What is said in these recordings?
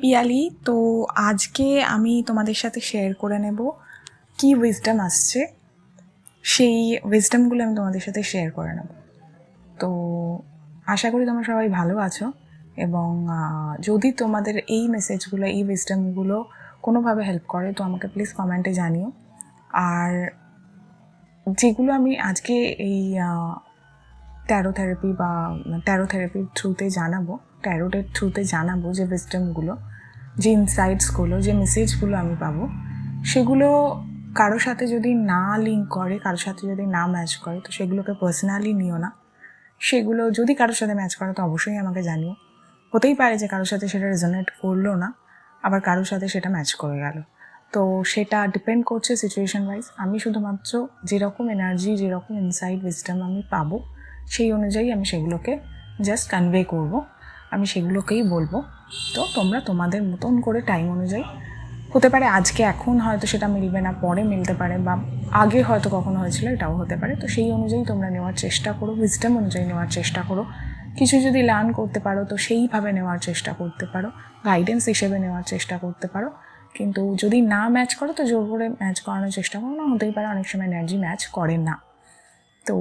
পিয়ালি, তো আজকে আমি তোমাদের সাথে শেয়ার করে নেব কি উইজডম আসছে। সেই উইজডমগুলো আমি তোমাদের সাথে শেয়ার করে নেব। তো আশা করি তোমরা সবাই ভালো আছো এবং যদি তোমাদের এই মেসেজগুলো এই উইজডমগুলো কোনোভাবে হেল্প করে, তো আমাকে প্লিজ কমেন্টে জানিও। আর যেগুলো আমি আজকে এই ট্যারো থেরাপি বা ট্যারো থেরাপির থ্রুতে জানাব ট্যারোটের থ্রুতে জানাব যে উইজডমগুলো যে ইনসাইটসগুলো যে মেসেজগুলো আমি পাবো, সেগুলো কারোর সাথে যদি না লিঙ্ক করে, কারোর সাথে যদি না ম্যাচ করে, তো সেগুলোকে পার্সোনালি নিও না। সেগুলো যদি কারোর সাথে ম্যাচ করে, তো অবশ্যই আমাকে জানিও। হতেই পারে যে কারোর সাথে সেটা রেজোনেট করল না, আবার কারোর সাথে সেটা ম্যাচ করে গেল। তো সেটা ডিপেন্ড করছে সিচুয়েশন ওয়াইজ আমি শুধুমাত্র যেরকম এনার্জি যেরকম ইনসাইড উইজডম আমি পাবো, সেই অনুযায়ী আমি সেগুলোকে জাস্ট কনভে করব। আমি সেগুলোকেই বলব। তো তোমরা তোমাদের মতন করে টাইম অনুযায়ী, হতে পারে আজকে এখন হয়তো সেটা মিলবে না, পরে মিলতে পারে বা আগে হয়তো কখনো হয়েছিল, এটাও হতে পারে। তো সেই অনুযায়ী তোমরা নেওয়ার চেষ্টা করো উইজডম অনুযায়ী নেওয়ার চেষ্টা করো। কিছু যদি লার্ন করতে পারো, তো সেইভাবে নেওয়ার চেষ্টা করতে পারো। গাইডেন্স হিসেবে নেওয়ার চেষ্টা করতে পারো। কিন্তু যদি না ম্যাচ করো, তো জোর করে ম্যাচ করানোর চেষ্টা করো। না হতেই পারে অনেক সময় এনার্জি ম্যাচ করে না। তো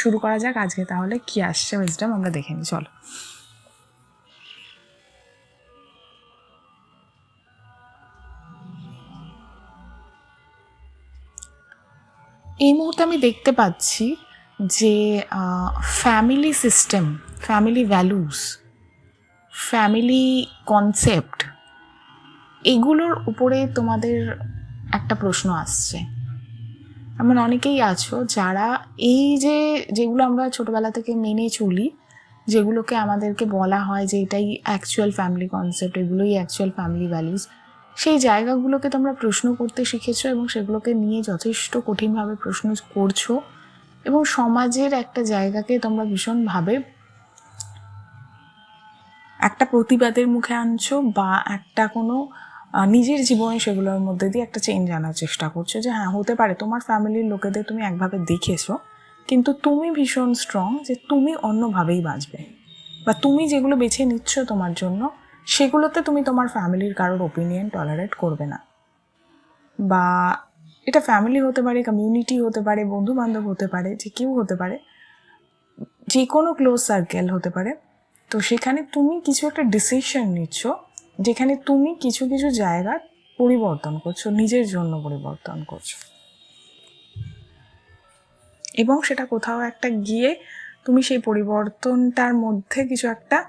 শুরু করা যাক আজকে, তাহলে কি আসছে উইজডম আমরা দেখে নিই, চলো। এই মুহূর্তে আমি দেখতে পাচ্ছি যে family system family values family concept এগুলোর উপরে তোমাদের একটা প্রশ্ন আসছে। এমন অনেকেই আছো যারা এই যে যেগুলো আমরা ছোটোবেলা থেকে মেনে চলি, যেগুলোকে আমাদেরকে বলা হয় যে এটাই অ্যাকচুয়াল ফ্যামিলি কনসেপ্ট এগুলোই অ্যাকচুয়াল ফ্যামিলি ভ্যালুস সেই জায়গাগুলোকে তোমরা প্রশ্ন করতে শিখেছো এবং সেগুলোকে নিয়ে যথেষ্ট কঠিনভাবে প্রশ্ন করছ এবং সমাজের একটা জায়গাকে তোমরা ভীষণভাবে একটা প্রতিবাদের মুখে আনছো বা একটা কোনো নিজের জীবনে সেগুলোর মধ্যে দিয়ে একটা চেঞ্জ আনার চেষ্টা করছ যে হ্যাঁ হতে পারে তোমার ফ্যামিলির লোকেদের তুমি একভাবে দেখেছ, কিন্তু তুমি ভীষণ স্ট্রং যে তুমি অন্যভাবেই বাঁচবে। বা তুমি যেগুলো বেছে নিচ্ছ তোমার জন্য, সেগুলোতে তুমি তোমার ফ্যামিলির কারোর ওপিনিয়ন টলারেট করবে না। বা এটা ফ্যামিলি হতে পারে কমিউনিটি হতে পারে বন্ধু বান্ধব হতে পারে, যে কেউ হতে পারে, যে কোনো ক্লোজ সার্কেল হতে পারে, তো সেখানে তুমি কিছু একটা ডিসিশন নিচ্ছ যেখানে তুমি কিছু কিছু জায়গা পরিবর্তন করছ, নিজের জন্য পরিবর্তন করছ। এবং সেটা কোথাও একটা গিয়ে তুমি সেই পরিবর্তনটার মধ্যে কিছু একটা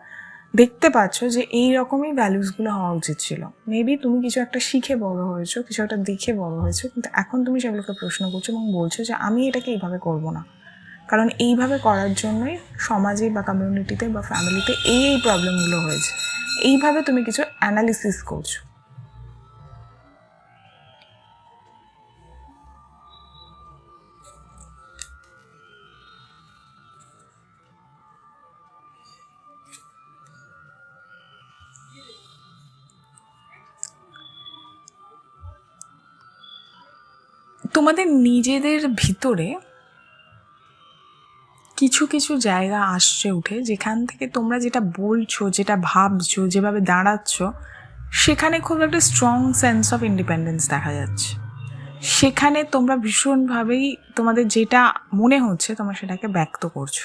দেখতে পাচ্ছ যে এই রকমই ভ্যালুসগুলো হওয়া উচিত ছিল। মেবি তুমি কিছু একটা শিখে বড় হয়েছো, কিছু একটা দেখে বড় হয়েছো, কিন্তু এখন তুমি সেগুলোকে প্রশ্ন করছ এবং বলছো যে আমি এটাকে এইভাবে করব না। কারণ এইভাবে করার জন্যই সমাজে বা কমিউনিটিতে বা ফ্যামিলিতে এই এই প্রবলেমগুলো হয়েছে। এইভাবে তুমি কিছু অ্যানালিসিস করছ। তোমাদের নিজেদের ভিতরে কিছু কিছু জায়গা আসছে উঠে যেখান থেকে তোমরা যেটা বলছো, যেটা ভাবছ, যেভাবে দাঁড়াচ্ছ, সেখানে খুব একটা স্ট্রং সেন্স অফ ইন্ডিপেন্ডেন্স দেখা যাচ্ছে। সেখানে তোমরা ভীষণভাবেই তোমাদের যেটা মনে হচ্ছে, তোমরা সেটাকে ব্যক্ত করছ।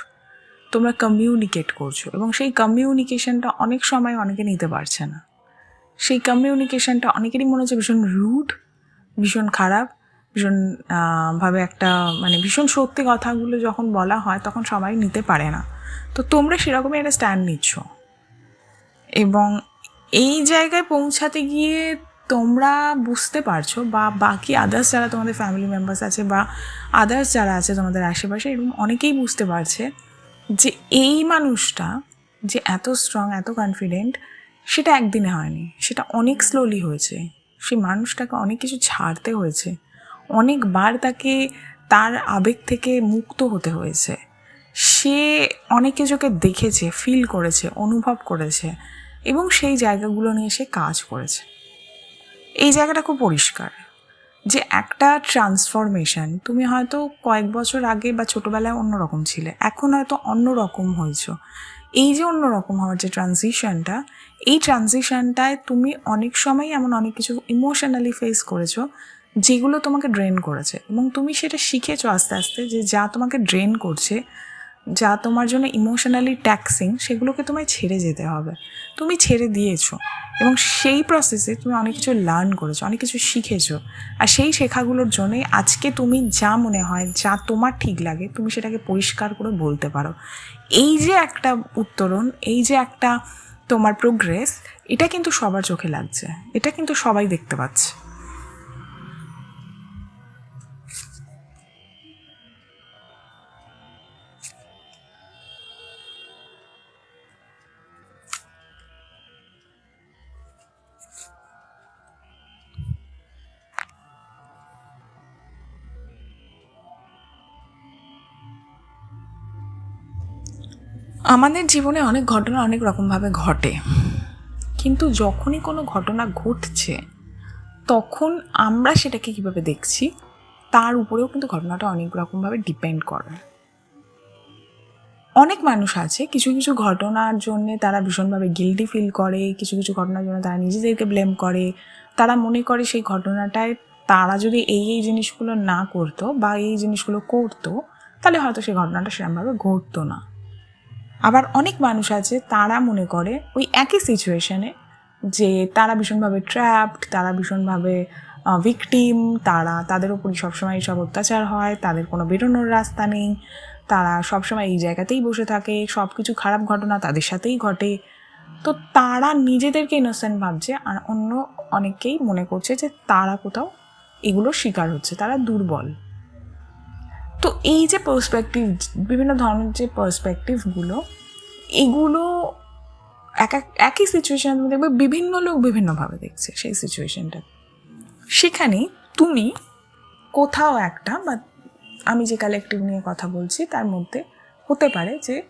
তোমরা কমিউনিকেট করছ এবং সেই কমিউনিকেশনটা অনেক সময় অনেকে নিতে পারছে না। সেই কমিউনিকেশনটা অনেকেরই মনে হচ্ছে ভীষণ রুড ভীষণ খারাপ। ভীষণ ভাবে একটা মানে ভীষণ সত্যি কথাগুলো যখন বলা হয় তখন সবাই নিতে পারে না। তো তোমরা সেরকমই একটা স্ট্যান্ড নিচ্ছ। এবং এই জায়গায় পৌঁছাতে গিয়ে তোমরা বুঝতে পারছ বা বাকি আদার্স যারা তোমাদের ফ্যামিলি মেম্বার্স আছে বা আদার্স যারা আছে তোমাদের আশেপাশে এরকম অনেকেই বুঝতে পারছে যে এই মানুষটা যে এত স্ট্রং এত কনফিডেন্ট সেটা একদিনে হয়নি। সেটা অনেক স্লোলি হয়েছে। সেই মানুষটাকে অনেক কিছু ছাড়তে হয়েছে। অনেকবার তাকে তার আবেগ থেকে মুক্ত হতে হয়েছে। সে অনেক কিছুকে দেখেছে ফিল করেছে, অনুভব করেছে এবং সেই জায়গাগুলো নিয়ে সে কাজ করেছে। এই জায়গাটা খুব পরিষ্কার যে একটা ট্রান্সফরমেশন তুমি হয়তো কয়েক বছর আগে বা ছোটোবেলায় অন্যরকম ছিলে, এখন হয়তো অন্যরকম হয়েছো। এই যে অন্যরকম হওয়ার যে ট্রানজিশনটা এই ট্রানজিশনটায় তুমি অনেক সময় এমন অনেক কিছু ইমোশনালি ফেস করেছ যেগুলো তোমাকে ড্রেন করেছে এবং তুমি সেটা শিখেছো আস্তে আস্তে যে যা তোমাকে ড্রেন করছে, যা তোমার জন্য ইমোশনালি ট্যাক্সিং সেগুলোকে তোমায় ছেড়ে যেতে হবে। তুমি ছেড়ে দিয়েছ এবং সেই প্রসেসে তুমি অনেক কিছু লার্ন করেছ, অনেক কিছু শিখেছো। আর সেই শেখাগুলোর জন্যই আজকে তুমি যা মনে হয়, যা তোমার ঠিক লাগে, তুমি সেটাকে পরিষ্কার করে বলতে পারো। এই যে একটা উত্তরণ, এই যে একটা তোমার প্রোগ্রেস এটা কিন্তু সবার চোখে লাগছে। এটা কিন্তু সবাই দেখতে পাচ্ছে। আমাদের জীবনে অনেক ঘটনা অনেক রকমভাবে ঘটে। কিন্তু যখনই কোনো ঘটনা ঘটছে, তখন আমরা সেটাকে কীভাবে দেখছি, তার উপরেও কিন্তু ঘটনাটা অনেক রকমভাবে ডিপেন্ড করে। অনেক মানুষ আছে, কিছু কিছু ঘটনার জন্য তারা ভীষণভাবে গিল্টি ফিল করে, কিছু কিছু ঘটনার জন্য তারা নিজেদেরকে ব্লেম করে। তারা মনে করে সেই ঘটনাটায় তারা যদি এই এই জিনিসগুলো না করতো বা এই জিনিসগুলো করতো, তাহলে হয়তো সেই ঘটনাটা সেরকমভাবে ঘটতো না। আবার অনেক মানুষ আছে, তারা মনে করে ওই একই সিচুয়েশানে যে তারা ভীষণভাবে ট্র্যাপড তারা ভীষণভাবে ভিকটিম তারা তাদের উপরই সবসময় সব অত্যাচার হয়, তাদের কোনো বেরোনোর রাস্তা নেই, তারা সবসময় এই জায়গাতেই বসে থাকে সব কিছু খারাপ ঘটনা তাদের সাথেই ঘটে। তো তারা নিজেদেরকে ইনোসেন্ট ভাবছে আর অন্য অনেকেই মনে করছে যে তারা কোথাও এগুলোর শিকার হচ্ছে, তারা দুর্বল। তো এই যে পার্সপেক্টিভ বিভিন্ন ধরনের যে পার্সপেক্টিভগুলো এগুলো এক এক, একই সিচুয়েশন তুমি দেখবে বিভিন্ন লোক বিভিন্নভাবে দেখছে সেই সিচুয়েশানটা সেখানে তুমি কোথাও একটা বা আমি যে কালেকটিভ নিয়ে কথা বলছি, তার মধ্যে হতে পারে যে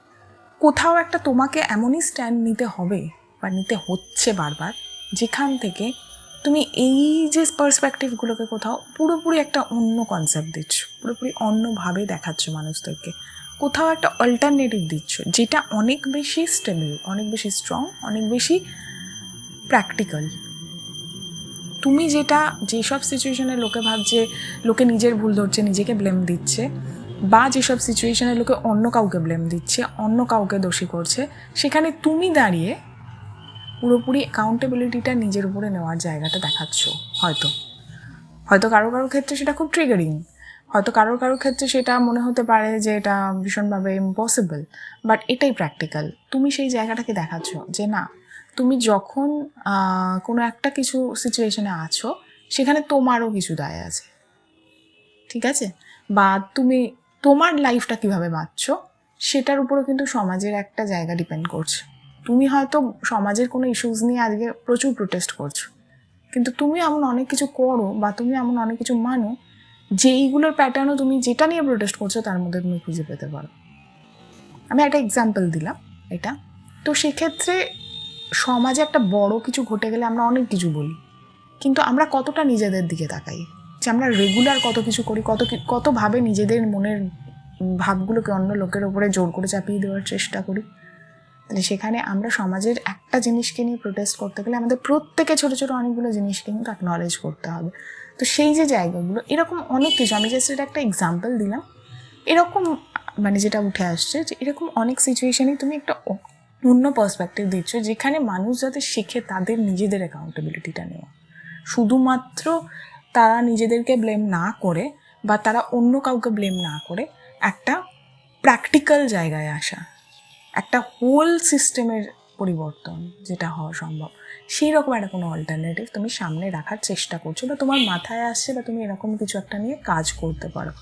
কোথাও একটা তোমাকে এমনই স্ট্যান্ড নিতে হবে বা নিতে হচ্ছে বারবার, যেখান থেকে তুমি এই যে পার্সপেক্টিভগুলোকে কোথাও পুরোপুরি একটা অন্য কনসেপ্ট দিচ্ছ, পুরোপুরি অন্যভাবে দেখাচ্ছ মানুষদেরকে। কোথাও একটা অল্টারনেটিভ দিচ্ছ, যেটা অনেক বেশি স্টেবল অনেক বেশি স্ট্রং অনেক বেশি প্র্যাকটিক্যাল তুমি যেটা যেসব সিচুয়েশনে লোকে ভাবছে, লোকে নিজের ভুল ধরছে, নিজেকে ব্লেম দিচ্ছে, বা যেসব সিচুয়েশনে লোকে অন্য কাউকে ব্লেম দিচ্ছে, অন্য কাউকে দোষী করছে, সেখানে তুমি দাঁড়িয়ে পুরোপুরি অ্যাকাউন্টেবিলিটিটা নিজের উপরে নেওয়ার জায়গাটা দেখাচ্ছ, হয়তো। হয়তো কারও কারও ক্ষেত্রে সেটা খুব ট্রিগারিং হয়তো কারও কারও ক্ষেত্রে সেটা মনে হতে পারে যে এটা ভীষণভাবে ইম্পসিবল বাট এটাই প্র্যাকটিক্যাল তুমি সেই জায়গাটাকে দেখাচ্ছ যে না, তুমি যখন কোনো একটা কিছু সিচুয়েশনে আছো, সেখানে তোমারও কিছু দায় আছে। ঠিক আছে? বা তুমি তোমার লাইফটা কীভাবে বাঁচছ সেটার উপরও কিন্তু সমাজের একটা জায়গা ডিপেন্ড করছে। তুমি হয়তো সমাজের কোনো ইস্যুস নিয়ে আজকে প্রচুর প্রোটেস্ট করছ। কিন্তু তুমি এমন অনেক কিছু করো বা তুমি এমন অনেক কিছু মানো যেইগুলোর প্যাটার্নও তুমি যেটা নিয়ে প্রোটেস্ট করছ তার মধ্যে তুমি খুঁজে পেতে পারো। আমি একটা এক্সাম্পল দিলাম এটা। তো সেক্ষেত্রে সমাজে একটা বড় কিছু ঘটে গেলে আমরা অনেক কিছু বলি, কিন্তু আমরা কতটা নিজেদের দিকে তাকাই? যে আমরা রেগুলার কত কিছু করি, কত কতভাবে নিজেদের মনের ভাবগুলোকে অন্য লোকের ওপরে জোর করে চাপিয়ে দেওয়ার চেষ্টা করি? তাহলে সেখানে আমরা সমাজের একটা জিনিসকে নিয়ে প্রোটেস্ট করতে গেলে আমাদের প্রত্যেকে ছোটো ছোটো অনেকগুলো জিনিসকে কিন্তু অ্যাকনলেজ করতে হবে। তো সেই যে জায়গাগুলো, এরকম অনেক কিছু, আমি জাস্ট এটা একটা এক্সাম্পল দিলাম। এরকম মানে যেটা উঠে আসছে যে এরকম অনেক সিচুয়েশনেই তুমি একটা অন্য পার্সপেক্টিভ দিচ্ছ যেখানে মানুষ যাতে শেখে তাদের নিজেদের অ্যাকাউন্টেবিলিটিটা নেওয়া। শুধুমাত্র তারা নিজেদেরকে ব্লেম না করে বা তারা অন্য কাউকে ব্লেম না করে একটা প্র্যাকটিক্যাল জায়গায় আসা। একটা হোল সিস্টেমের পরিবর্তন যেটা হওয়া সম্ভব। সেই রকম একটা কোনো অল্টারনেটিভ তুমি সামনে রাখার চেষ্টা করছ বা তোমার মাথায় আসছে বা তুমি এরকম কিছু একটা নিয়ে কাজ করতে পারো।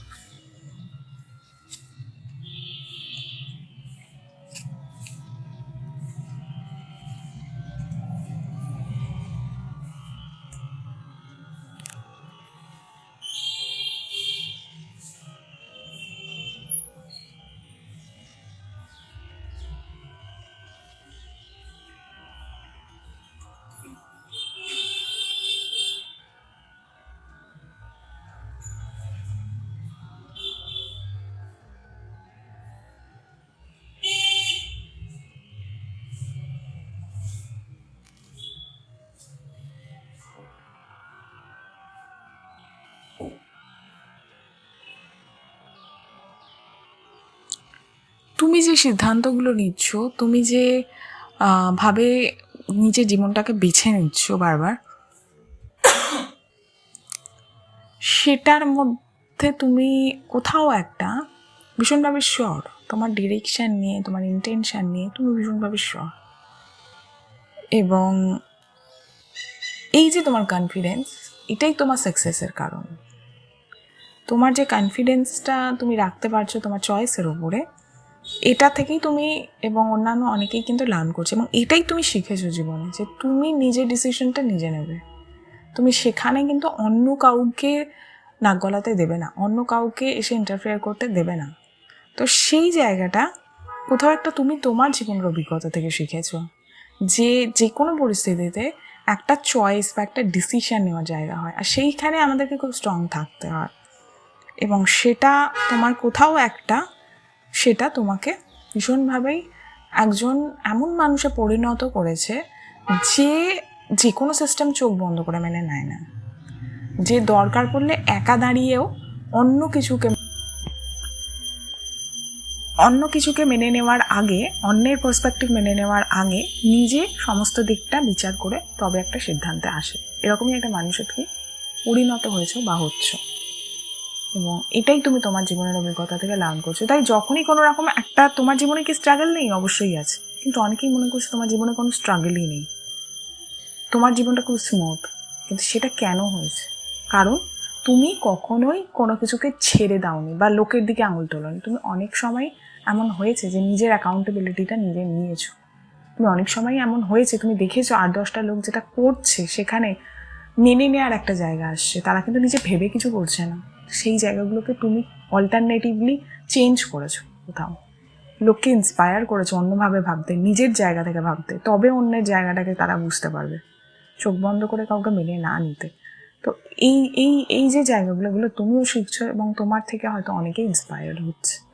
তুমি যে সিদ্ধান্তগুলো নিচ্ছ, তুমি যে ভাবে নিজের জীবনটাকে বেছে নিচ্ছ বারবার, সেটার মধ্যে তুমি কোথাও একটা ভীষণভাবে শিওর তোমার ডিরেকশান নিয়ে, তোমার ইন্টেনশন নিয়ে তুমি ভীষণভাবে শিওর এবং এই যে তোমার কনফিডেন্স এটাই তোমার সাকসেসের কারণ। তোমার যে কনফিডেন্সটা তুমি রাখতে পারছ, তোমার চয়েসের উপরে এটা থেকেই তুমি এবং অন্যান্য অনেকেই কিন্তু লার্ন করছে এবং এটাই তুমি শিখেছো জীবনে যে তুমি নিজের ডিসিশনটা নিজে নেবে। তুমি সেখানে কিন্তু অন্য কাউকে নাক গলাতে দেবে না, অন্য কাউকে এসে ইন্টারফেয়ার করতে দেবে না। তো সেই জায়গাটা কোথাও একটা তুমি তোমার জীবনের অভিজ্ঞতা থেকে শিখেছো যে যে কোনো পরিস্থিতিতে একটা চয়েস বা একটা ডিসিশন নেওয়ার জায়গা হয় আর সেইখানে আমাদেরকে খুব স্ট্রং থাকতে হয়। এবং সেটা তোমার কোথাও একটা সেটা তোমাকে ভীষণভাবেই একজন এমন মানুষে পরিণত করেছে যে যে কোনো সিস্টেম চোখ বন্ধ করে মেনে নেয় না। যে দরকার পড়লে একা দাঁড়িয়েও অন্য কিছুকে অন্য কিছুকে মেনে নেওয়ার আগে, অন্যের পার্সপেক্টিভ মেনে নেওয়ার আগে নিজে সমস্ত দিকটা বিচার করে তবে একটা সিদ্ধান্তে আসে। এরকমই একটা মানুষের তুমি পরিণত হয়েছো বা হচ্ছ। এবং এটাই তুমি তোমার জীবনের অভিজ্ঞতা থেকে লার্ন করছ। তাই যখনই কোনো রকম একটা তোমার জীবনে কি স্ট্রাগল নেই, অবশ্যই আছে। কিন্তু অনেকেই মনে করছে তোমার জীবনে কোনো স্ট্রাগলই নেই। তোমার জীবনটা খুব স্মুথ কিন্তু সেটা কেন হয়েছে? কারণ তুমি কখনোই কোনো কিছুকে ছেড়ে দাওনি বা লোকের দিকে আঙুল তোলনি। তুমি অনেক সময় এমন হয়েছে যে নিজের অ্যাকাউন্টেবিলিটিটা নিজে নিয়েছো। তুমি অনেক সময় এমন হয়েছে, তুমি দেখেছ আট দশটা লোক যেটা করছে সেখানে মেনে নেওয়ার একটা জায়গা আসছে। তারা কিন্তু নিজে ভেবে কিছু করছে না। সেই জায়গাগুলোকে তুমি অল্টারনেটিভলি চেঞ্জ করেছ কোথাও। লোককে ইন্সপায়ার করেছ, অন্যভাবে ভাবতে, নিজের জায়গা থেকে ভাবতে, তবে অন্যের জায়গাটাকে তারা বুঝতে পারবে। চোখ বন্ধ করে কাউকে মেনে না নিতে। তো এই এই এই যে জায়গাগুলোগুলো তুমিও শিখছো এবং তোমার থেকে হয়তো অনেকে ইন্সপায়ার্ড হচ্ছে।